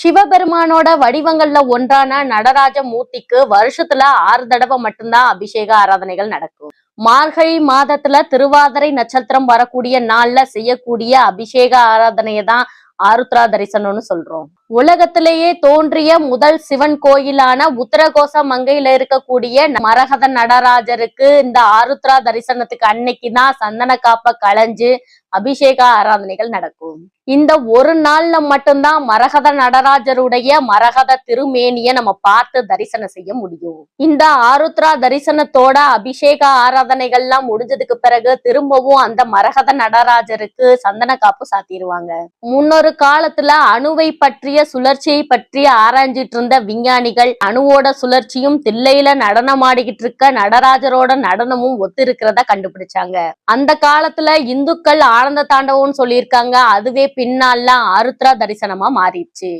சிவபெருமானோட வடிவங்கள்ல ஒன்றான நடராஜ மூர்த்திக்கு வருஷத்துல ஆறு தடவை மட்டும்தான் அபிஷேக ஆராதனைகள் நடக்கும். மார்கழி மாதத்துல திருவாதிரை நட்சத்திரம் வரக்கூடிய நாள்ல செய்யக்கூடிய அபிஷேக ஆராதனையை தான் ஆருத்ரா தரிசனம்னு சொல்றோம். உலகத்திலேயே தோன்றிய முதல் சிவன் கோயிலான உத்தரகோச மங்கையில இருக்கக்கூடிய மரகத நடராஜருக்கு இந்த ஆருத்ரா தரிசனத்துக்கு அன்னைக்கு தான் சந்தன காப்ப களைஞ்சு அபிஷேக ஆராதனைகள் நடக்கும். இந்த ஒரு நாள்ல மட்டும்தான் மரகத நடராஜருடைய மரகத திருமேனிய நம்ம பார்த்து தரிசனம் செய்ய முடியும். இந்த ஆருத்ரா தரிசனத்தோட அபிஷேக ஆராதனைகள்லாம் முடிஞ்சதுக்கு பிறகு திரும்பவும் அந்த மரகத நடராஜருக்கு சந்தன காப்பு சாத்திடுவாங்க. முன்னொரு காலத்துல அணுவை பற்றிய சுழற்சியை பற்றி ஆராய்ஞ்சிட்டு இருந்த விஞ்ஞானிகள் அணுவோட சுழற்சியும் தில்லையில நடனமாடிக்கிட்டு இருக்க நடராஜரோட நடனமும் ஒத்து இருக்கிறத கண்டுபிடிச்சாங்க. அந்த காலத்துல இந்துக்கள் ஆனந்த தாண்டவம்னு சொல்லியிருக்காங்க. அதுவே பின்னால்லாம் அருத்ரா தரிசனமா மாறிடுச்சு.